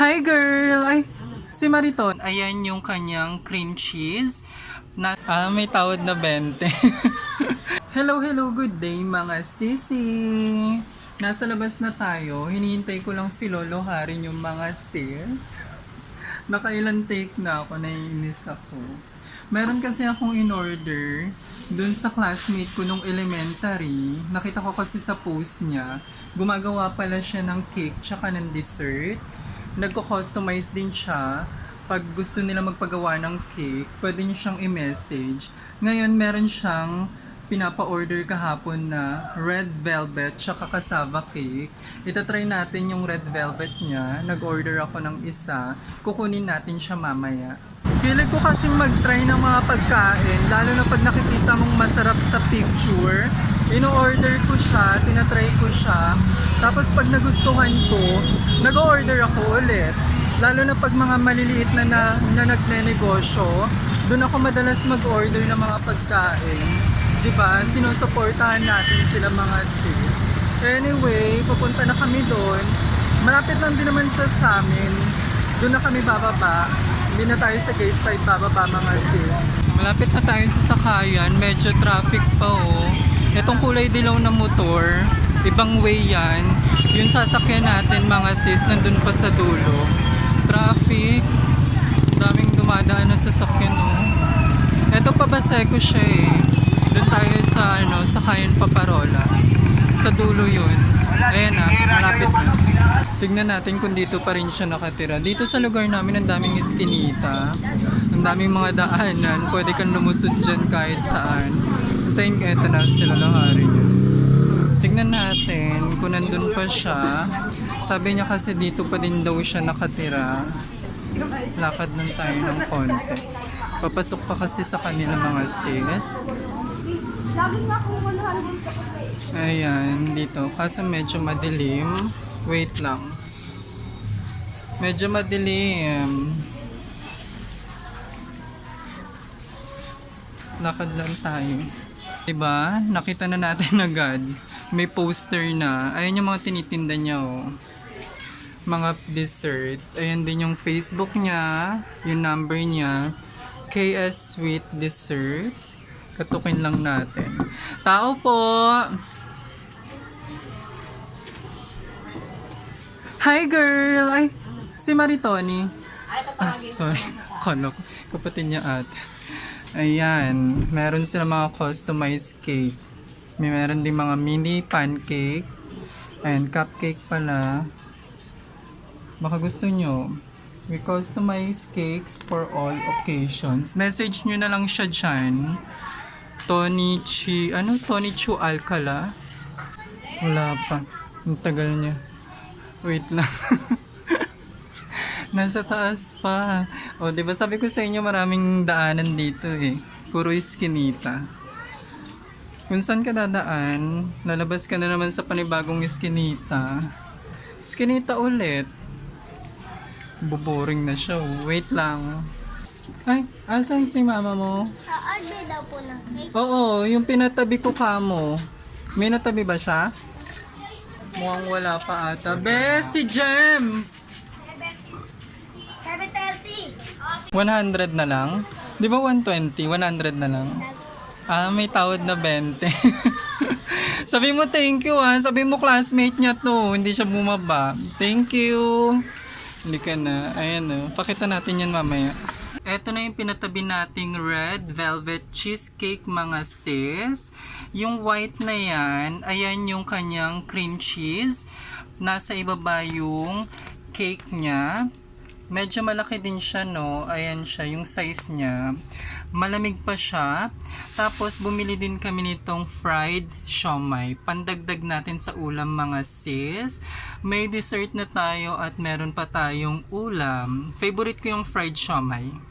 Hi girl! Ay, si Mariton. Ayan yung kanyang cream cheese. Na, ah, may tawad na 20. hello, hello, good day mga sisi. Nasa labas na tayo. Hinihintay ko lang si Lolo Harin yung mga sis. Nakailan take na ako, naiinis ako. Meron kasi akong in-order dun sa classmate ko nung elementary. Nakita ko kasi sa post niya, gumagawa pala siya ng cake tsaka ng dessert. Nagko-customize din siya. Pag gusto nila magpagawa ng cake, pwede niyo siyang i-message. Ngayon, meron siyang pinapa-order kahapon na red velvet tsaka cassava cake. Itatry natin yung red velvet niya. Nag-order ako ng isa. Kukunin natin siya mamaya. Hilig ko kasing mag-try ng mga pagkain, lalo na pag nakikita mong masarap sa picture. Ino-order ko siya, tinatry ko siya. Tapos pag nagustuhan ko, nag-order ako ulit. Lalo na pag mga maliliit na, na, na nagne-negosyo, doon ako madalas mag-order ng mga pagkain. ba? Sinusuportahan natin sila mga sis. Anyway, pupunta na kami doon. Malapit lang din naman siya sa amin. Doon na kami bababa. Hindi na tayo sa gate 5 bababa mga sis. Malapit na tayo sa sakayan. Medyo traffic pa oh. Itong kulay dilaw na motor, ibang way yan. Yung sasakyan natin mga sis, nandun pa sa dulo. Traffic. Daming dumadaan na sasakyan oh. Ito pa Baseco siya eh. Doon tayo sa ano, sa Kayan Paparola. Sa dulo yun. Ayan na, malapit na. Tignan natin kung dito pa rin siya nakatira. Dito sa lugar namin, ang daming iskinita. Ang daming mga daanan. Pwede kang lumusod dyan kahit saan. I think eto na sila lahari niya. Tignan natin kung nandun pa siya. Sabi niya kasi dito pa din daw siya nakatira. Lakad lang tayo ng konti. Papasok pa kasi sa kanila mga sis. Lagi nga akong 100 ka pa eh. Ayan, dito. Kaso medyo madilim. Wait lang. Medyo madilim. Lakad lang tayo. Diba? Nakita na natin agad. May poster na. Ayan yung mga tinitinda niya, oh. Mga dessert. Ayan din yung Facebook niya. Yung number niya. KS Sweet Desserts. Katukin lang natin. Tao po! Hi girl! Ay, si Maritoni. Ay, Ah, sorry. Konok. Kapatid niya at. Ayan. Meron sila mga customized cake. May meron din mga mini pancake. And cupcake pala. Baka gusto nyo. We customize cakes for all occasions. Message nyo na lang siya dyan. Tony Chi... Ano? Tony Chu Alcala? Wala pa. Ang tagal niya. Wait lang. Nasa taas pa. O, di ba sabi ko sa inyo maraming daanan dito eh. Puro iskinita. Kung saan ka dadaan, lalabas ka na naman sa panibagong iskinita. Iskinita ulit. Buboring na siya. oh. Wait lang. Ay, asan si mama mo? Sa-order daw po cake. Oo, yung pinatabi ko kamo. May natabi ba siya? Mukhang wala pa ata. Bes, si Gems! 730. 100 na lang? Di ba 120? 100 na lang? Ah, may tawad na 20. Sabi mo thank you ah. Sabi mo classmate niya to. Hindi siya bumaba. Thank you. Hindi ka na. Ayan oh. Pakita natin yan mamaya. Ito na yung pinatabi nating red velvet cheesecake mga sis. Yung white na yan, ayan yung kanyang cream cheese. Nasa ibaba yung cake niya. Medyo malaki din siya, no? Ayan siya, yung size niya. Malamig pa siya. Tapos, bumili din kami nitong fried siomay. Pandagdag natin sa ulam, mga sis. May dessert na tayo at meron pa tayong ulam. Favorite ko yung fried siomay.